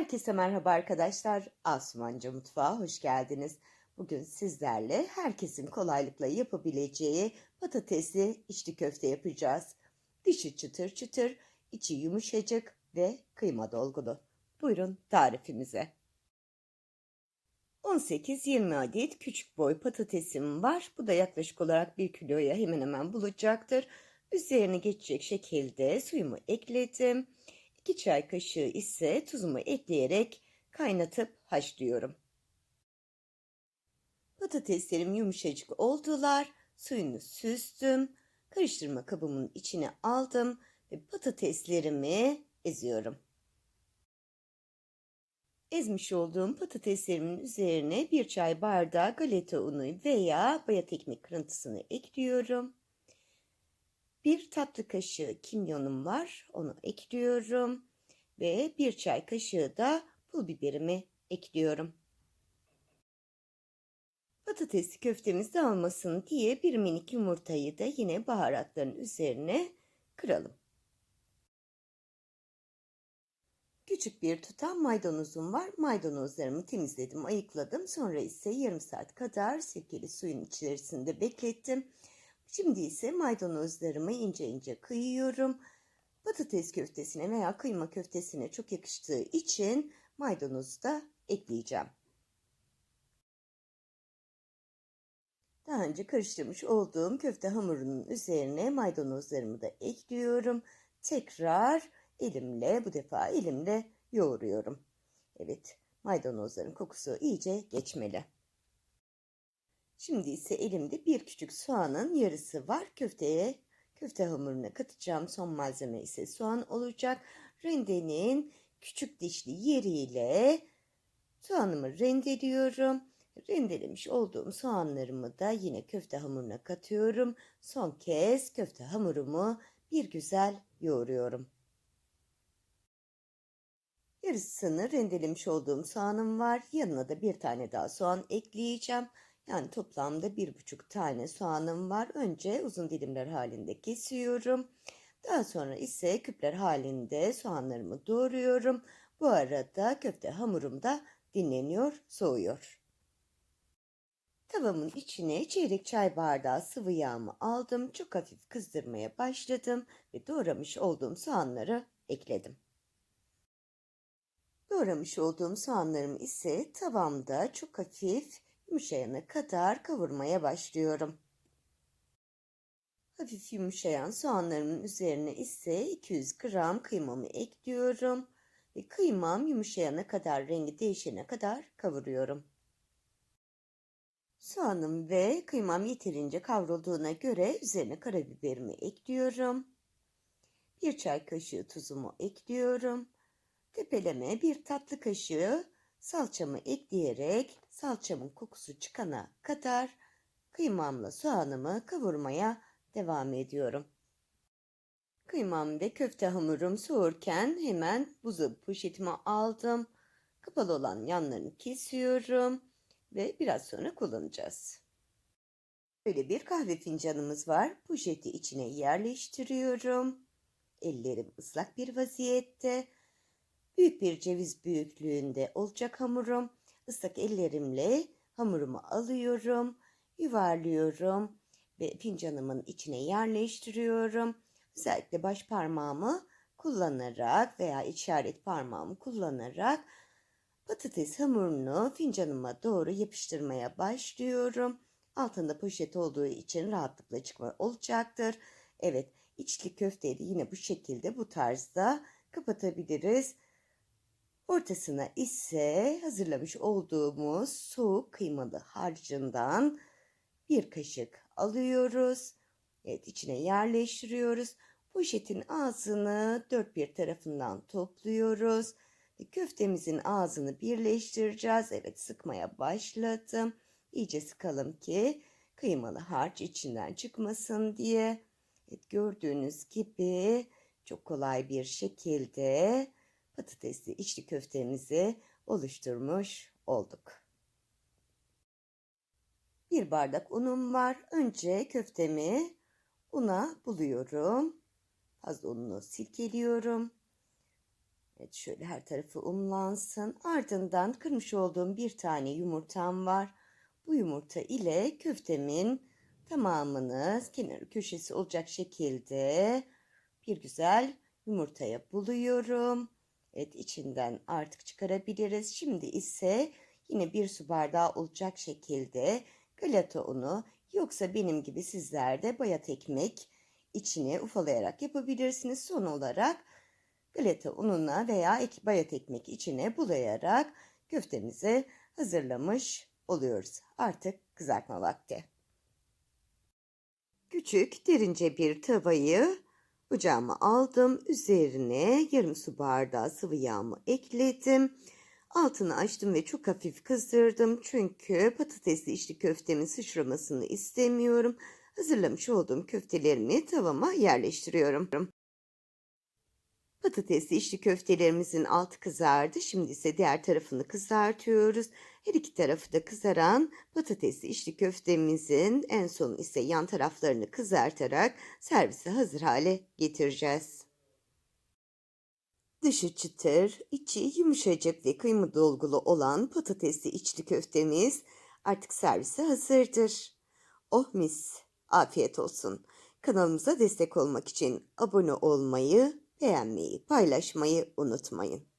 Herkese merhaba arkadaşlar. Asumanca Mutfağı hoş geldiniz. Bugün sizlerle herkesin kolaylıkla yapabileceği patatesli içli köfte yapacağız. Dışı çıtır çıtır, içi yumuşacık ve kıyma dolgulu. Buyurun tarifimize. 18-20 adet küçük boy patatesim var. Bu da yaklaşık olarak 1 kiloya hemen hemen bulacaktır. Üzerine geçecek şekilde suyumu ekledim. 2 çay kaşığı ise tuzumu ekleyerek kaynatıp haşlıyorum. Patateslerim yumuşacık oldular. Suyunu süzdüm. Karıştırma kabımın içine aldım ve patateslerimi eziyorum. Ezmiş olduğum patateslerimin üzerine bir çay bardağı galeta unu veya bayat ekmek kırıntısını ekliyorum. Bir tatlı kaşığı kimyonum var. Onu ekliyorum. Ve bir çay kaşığı da pul biberimi ekliyorum. Patatesli köftemiz dağılmasın diye bir minik yumurtayı da yine baharatların üzerine kıralım. Küçük bir tutam maydanozum var. Maydanozlarımı temizledim, ayıkladım. Sonra ise yarım saat kadar sirkeli suyun içerisinde beklettim. Şimdi ise maydanozlarımı ince ince kıyıyorum. Patates köftesine veya kıyma köftesine çok yakıştığı için maydanozu da ekleyeceğim. Daha önce karıştırmış olduğum köfte hamurunun üzerine maydanozlarımı da ekliyorum. Tekrar elimle bu defa elimle yoğuruyorum. Evet maydanozların kokusu iyice geçmeli. Şimdi ise elimde bir küçük soğanın yarısı var. Köfteye, köfte hamuruna katacağım son malzeme ise soğan olacak. Rendenin küçük dişli yeriyle soğanımı rendeliyorum. Rendelemiş olduğum soğanlarımı da yine köfte hamuruna katıyorum. Son kez köfte hamurumu bir güzel yoğuruyorum. Yarısını rendelemiş olduğum soğanım var. Yanına da bir tane daha soğan ekleyeceğim. Yani toplamda bir buçuk tane soğanım var. Önce uzun dilimler halinde kesiyorum. Daha sonra ise küpler halinde soğanlarımı doğruyorum. Bu arada köfte hamurum da dinleniyor, soğuyor. Tavamın içine çeyrek çay bardağı sıvı yağımı aldım. Çok hafif kızdırmaya başladım ve doğramış olduğum soğanları ekledim. Doğramış olduğum soğanlarımı ise tavamda çok hafif yumuşayana kadar kavurmaya başlıyorum. Hafif yumuşayan soğanlarımın üzerine ise 200 gram kıymamı ekliyorum ve kıymam yumuşayana kadar rengi değişene kadar kavuruyorum. Soğanım ve kıymam yeterince kavrulduğuna göre üzerine karabiberimi ekliyorum. Bir çay kaşığı tuzumu ekliyorum. Tepeleme bir tatlı kaşığı salçamı ekleyerek salçamın kokusu çıkana kadar kıymamla soğanımı kavurmaya devam ediyorum. Kıymam ve köfte hamurum soğurken hemen buzdolabı poşetime aldım. Kapalı olan yanlarını kesiyorum ve biraz sonra kullanacağız. Böyle bir kahve fincanımız var. Poşeti içine yerleştiriyorum. Ellerim ıslak bir vaziyette. Büyük bir ceviz büyüklüğünde olacak hamurum. Islak ellerimle hamurumu alıyorum, yuvarlıyorum ve fincanımın içine yerleştiriyorum. Özellikle baş parmağımı kullanarak veya işaret parmağımı kullanarak patates hamurunu fincanıma doğru yapıştırmaya başlıyorum. Altında poşet olduğu için rahatlıkla çıkma olacaktır. Evet içli köfteyi de yine bu şekilde bu tarzda kapatabiliriz. Ortasına ise hazırlamış olduğumuz soğuk kıymalı harcından bir kaşık alıyoruz. Evet içine yerleştiriyoruz. Poşetin ağzını dört bir tarafından topluyoruz. Köftemizin ağzını birleştireceğiz. Evet sıkmaya başladım. İyice sıkalım ki kıymalı harç içinden çıkmasın diye. Evet gördüğünüz gibi çok kolay bir şekilde patatesli içli köftemizi oluşturmuş olduk. Bir bardak unum var. Önce köftemi una buluyorum. Fazla ununu silkeliyorum. Evet şöyle her tarafı unlansın. Ardından kırmış olduğum bir tane yumurtam var. Bu yumurta ile köftemin tamamını kenar köşesi olacak şekilde bir güzel yumurtaya buluyorum. Evet içinden artık çıkarabiliriz. Şimdi ise yine bir su bardağı olacak şekilde galeta unu yoksa benim gibi sizler de bayat ekmek içine ufalayarak yapabilirsiniz. Son olarak galeta ununa veya ek bayat ekmek içine bulayarak köftemizi hazırlamış oluyoruz. Artık kızartma vakti. Küçük derince bir tavayı ocağıma aldım. Üzerine yarım su bardağı sıvı yağımı ekledim. Altını açtım ve çok hafif kızdırdım. Çünkü patatesli içli köftemin sıçramasını istemiyorum. Hazırlamış olduğum köftelerimi tavama yerleştiriyorum. Patatesli içli köftelerimizin altı kızardı. Şimdi ise diğer tarafını kızartıyoruz. Her iki tarafı da kızaran patatesli içli köftemizin en son ise yan taraflarını kızartarak servise hazır hale getireceğiz. Dışı çıtır, içi yumuşacık ve kıyma dolgulu olan patatesli içli köftemiz artık servise hazırdır. Oh mis, afiyet olsun. Kanalımıza destek olmak için abone olmayı, beğenmeyi, paylaşmayı unutmayın.